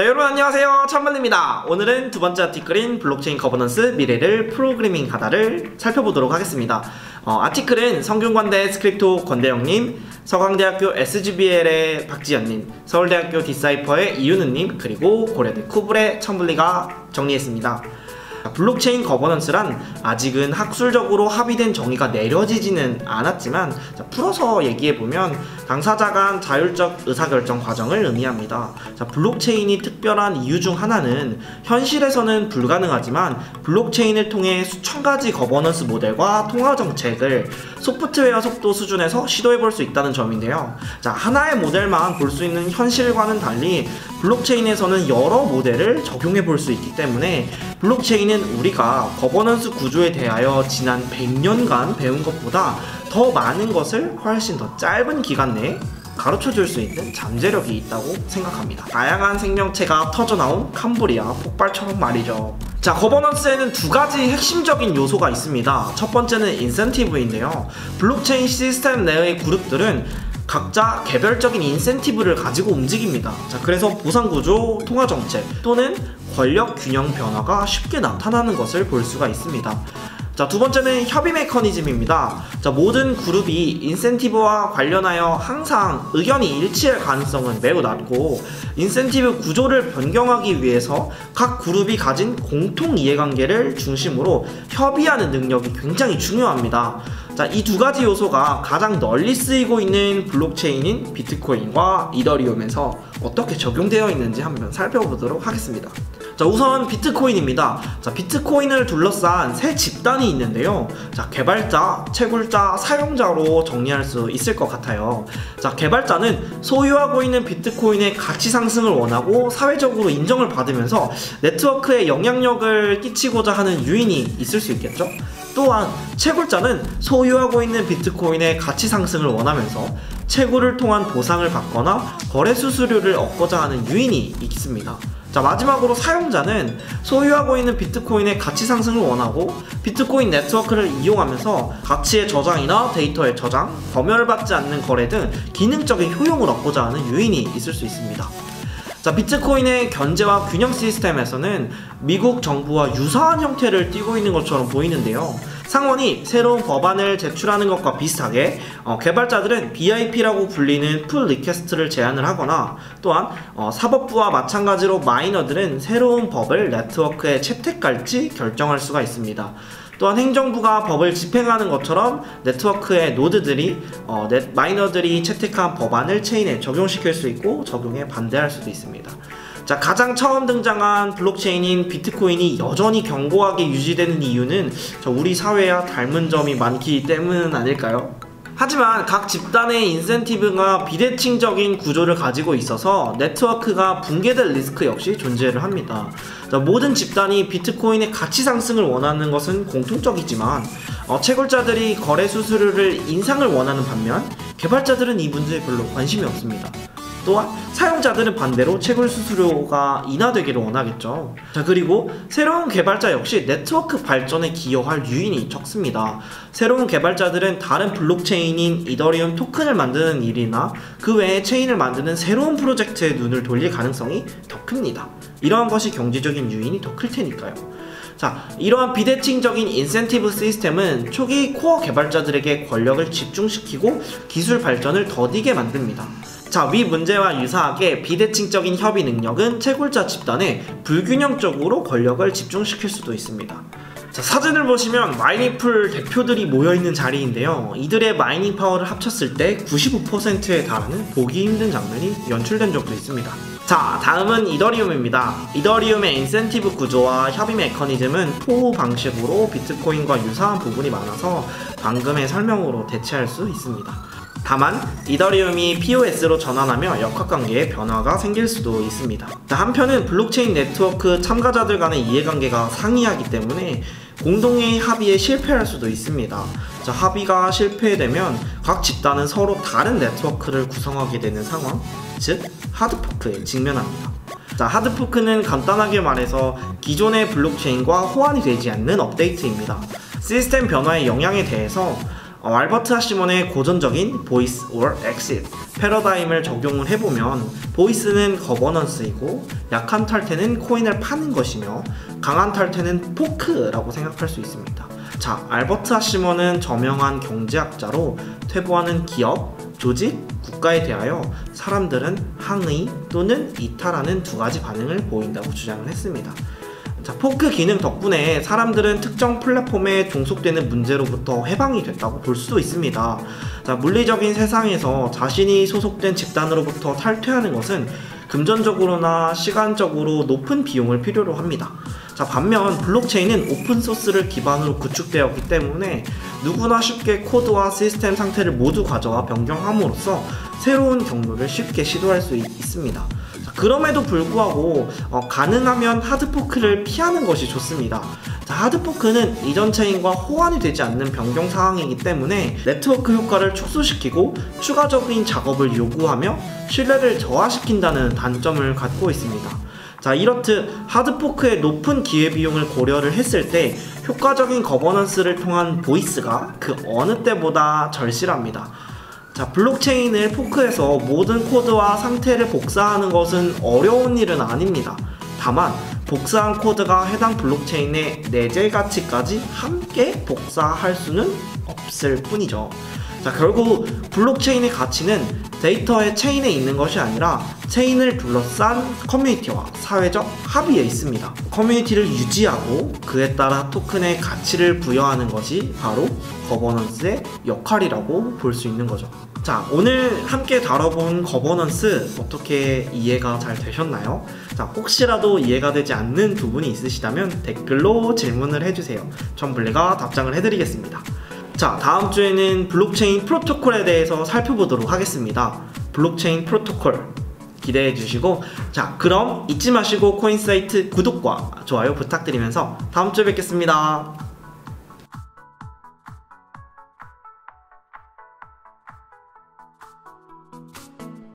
자 여러분 안녕하세요. 찬만입니다. 오늘은 두 번째 아티클인 블록체인 거버넌스 미래를 프로그래밍 하다를 살펴보도록 하겠습니다. 어, 아티클은 성균관대 스크립토 권대영님 서강대학교 SGBL의 박지연님 서울대학교 디사이퍼의 이윤우님 그리고 고려대 쿠블의 천블리가 정리했습니다 블록체인 거버넌스란 아직은 학술적으로 합의된 정의가 내려지지는 않았지만 자, 풀어서 얘기해보면 당사자 간 자율적 의사결정 과정을 의미합니다. 자, 블록체인이 특별한 이유 중 하나는 현실에서는 불가능하지만 블록체인을 통해 수천 가지 거버넌스 모델과 통화 정책을 소프트웨어 속도 수준에서 시도해볼 수 있다는 점인데요. 자, 하나의 모델만 볼 수 있는 현실과는 달리 블록체인에서는 여러 모델을 적용해 볼 수 있기 때문에 블록체인은 우리가 거버넌스 구조에 대하여 지난 100년간 배운 것보다 더 많은 것을 훨씬 더 짧은 기간 내에 가르쳐 줄 수 있는 잠재력이 있다고 생각합니다. 다양한 생명체가 터져나온 캄브리아 폭발처럼 말이죠. 자, 거버넌스에는 두 가지 핵심적인 요소가 있습니다. 첫 번째는 인센티브인데요. 블록체인 시스템 내의 그룹들은 각자 개별적인 인센티브를 가지고 움직입니다. 자, 그래서 보상구조, 통화정책 또는 권력 균형 변화가 쉽게 나타나는 것을 볼 수가 있습니다. 자, 두 번째는 협의 메커니즘입니다. 자, 모든 그룹이 인센티브와 관련하여 항상 의견이 일치할 가능성은 매우 낮고, 인센티브 구조를 변경하기 위해서 각 그룹이 가진 공통 이해관계를 중심으로 협의하는 능력이 굉장히 중요합니다. 자, 이 두 가지 요소가 가장 널리 쓰이고 있는 블록체인인 비트코인과 이더리움에서 어떻게 적용되어 있는지 한번 살펴보도록 하겠습니다. 자, 우선 비트코인입니다. 자, 비트코인을 둘러싼 세 집단이 있는데요. 자, 개발자, 채굴자, 사용자로 정리할 수 있을 것 같아요. 자, 개발자는 소유하고 있는 비트코인의 가치 상승을 원하고 사회적으로 인정을 받으면서 네트워크에 영향력을 끼치고자 하는 유인이 있을 수 있겠죠. 또한 채굴자는 소유하고 있는 비트코인의 가치 상승을 원하면서 채굴을 통한 보상을 받거나 거래 수수료를 얻고자 하는 유인이 있습니다. 자 마지막으로 사용자는 소유하고 있는 비트코인의 가치 상승을 원하고 비트코인 네트워크를 이용하면서 가치의 저장이나 데이터의 저장, 검열받지 않는 거래 등 기능적인 효용을 얻고자 하는 유인이 있을 수 있습니다. 자, 비트코인의 견제와 균형 시스템에서는 미국 정부와 유사한 형태를 띠고 있는 것처럼 보이는데요. 상원이 새로운 법안을 제출하는 것과 비슷하게 어, 개발자들은 BIP라고 불리는 풀 리퀘스트를 제안을 하거나 또한 어, 사법부와 마찬가지로 마이너들은 새로운 법을 네트워크에 채택할지 결정할 수가 있습니다. 또한 행정부가 법을 집행하는 것처럼 네트워크의 노드들이 어, 넷, 마이너들이 채택한 법안을 체인에 적용시킬 수 있고 적용에 반대할 수도 있습니다. 자, 가장 처음 등장한 블록체인인 비트코인이 여전히 견고하게 유지되는 이유는 우리 사회와 닮은 점이 많기 때문 아닐까요? 하지만 각 집단의 인센티브가 비대칭적인 구조를 가지고 있어서 네트워크가 붕괴될 리스크 역시 존재를 합니다. 자, 모든 집단이 비트코인의 가치 상승을 원하는 것은 공통적이지만 어, 채굴자들이 거래 수수료를 인상을 원하는 반면 개발자들은 이 문제에 별로 관심이 없습니다. 또한 사용자들은 반대로 채굴 수수료가 인하되기를 원하겠죠. 자, 그리고 새로운 개발자 역시 네트워크 발전에 기여할 유인이 적습니다. 새로운 개발자들은 다른 블록체인인 이더리움 토큰을 만드는 일이나 그 외에 체인을 만드는 새로운 프로젝트에 눈을 돌릴 가능성이 더 큽니다. 이러한 것이 경제적인 유인이 더 클 테니까요. 자, 이러한 비대칭적인 인센티브 시스템은 초기 코어 개발자들에게 권력을 집중시키고 기술 발전을 더디게 만듭니다. 자, 위 문제와 유사하게 비대칭적인 협의 능력은 채굴자 집단에 불균형적으로 권력을 집중시킬 수도 있습니다. 자, 사진을 보시면 마이닝풀 대표들이 모여있는 자리인데요. 이들의 마이닝 파워를 합쳤을 때 95%에 달하는 보기 힘든 장면이 연출된 적도 있습니다. 자, 다음은 이더리움입니다. 이더리움의 인센티브 구조와 협의 메커니즘은 포우 방식으로 비트코인과 유사한 부분이 많아서 방금의 설명으로 대체할 수 있습니다. 다만 이더리움이 POS로 전환하며 역학관계에 변화가 생길 수도 있습니다. 한편은 블록체인 네트워크 참가자들 간의 이해관계가 상이하기 때문에 공동의 합의에 실패할 수도 있습니다. 자, 합의가 실패되면 각 집단은 서로 다른 네트워크를 구성하게 되는 상황, 즉 하드포크에 직면합니다. 자, 하드포크는 간단하게 말해서 기존의 블록체인과 호환이 되지 않는 업데이트입니다. 시스템 변화의 영향에 대해서 어, 알버트 하시몬의 고전적인 보이스 or exit 패러다임을 적용을 해보면 보이스는 거버넌스이고 약한 탈퇴는 코인을 파는 것이며 강한 탈퇴는 포크라고 생각할 수 있습니다. 자, 알버트 하시몬은 저명한 경제학자로 퇴보하는 기업, 조직, 국가에 대하여 사람들은 항의 또는 이탈하는 두 가지 반응을 보인다고 주장을 했습니다. 자, 포크 기능 덕분에 사람들은 특정 플랫폼에 종속되는 문제로부터 해방이 됐다고 볼 수도 있습니다. 자, 물리적인 세상에서 자신이 소속된 집단으로부터 탈퇴하는 것은 금전적으로나 시간적으로 높은 비용을 필요로 합니다. 자, 반면 블록체인은 오픈소스를 기반으로 구축되었기 때문에 누구나 쉽게 코드와 시스템 상태를 모두 가져와 변경함으로써 새로운 경로를 쉽게 시도할 수 있, 습니다 그럼에도 불구하고 어, 가능하면 하드포크를 피하는 것이 좋습니다. 자, 하드포크는 이전 체인과 호환이 되지 않는 변경 상황이기 때문에 네트워크 효과를 축소시키고 추가적인 작업을 요구하며 신뢰를 저하시킨다는 단점을 갖고 있습니다. 자, 이렇듯 하드포크의 높은 기회비용을 고려를 했을 때 효과적인 거버넌스를 통한 보이스가 그 어느 때보다 절실합니다. 자, 블록체인을 포크해서 모든 코드와 상태를 복사하는 것은 어려운 일은 아닙니다. 다만 복사한 코드가 해당 블록체인의 내재 가치까지 함께 복사할 수는 없을 뿐이죠. 자, 결국 블록체인의 가치는 데이터의 체인에 있는 것이 아니라 체인을 둘러싼 커뮤니티와 사회적 합의에 있습니다. 커뮤니티를 유지하고 그에 따라 토큰의 가치를 부여하는 것이 바로 거버넌스의 역할이라고 볼 수 있는 거죠. 자, 오늘 함께 다뤄본 거버넌스 어떻게 이해가 잘 되셨나요? 자, 혹시라도 이해가 되지 않는 부분이 있으시다면 댓글로 질문을 해주세요. 전 블레가 답장을 해드리겠습니다. 자, 다음 주에는 블록체인 프로토콜에 대해서 살펴보도록 하겠습니다. 블록체인 프로토콜 기대해 주시고 자, 그럼 잊지 마시고 코인사이트 구독과 좋아요 부탁드리면서 다음 주에 뵙겠습니다.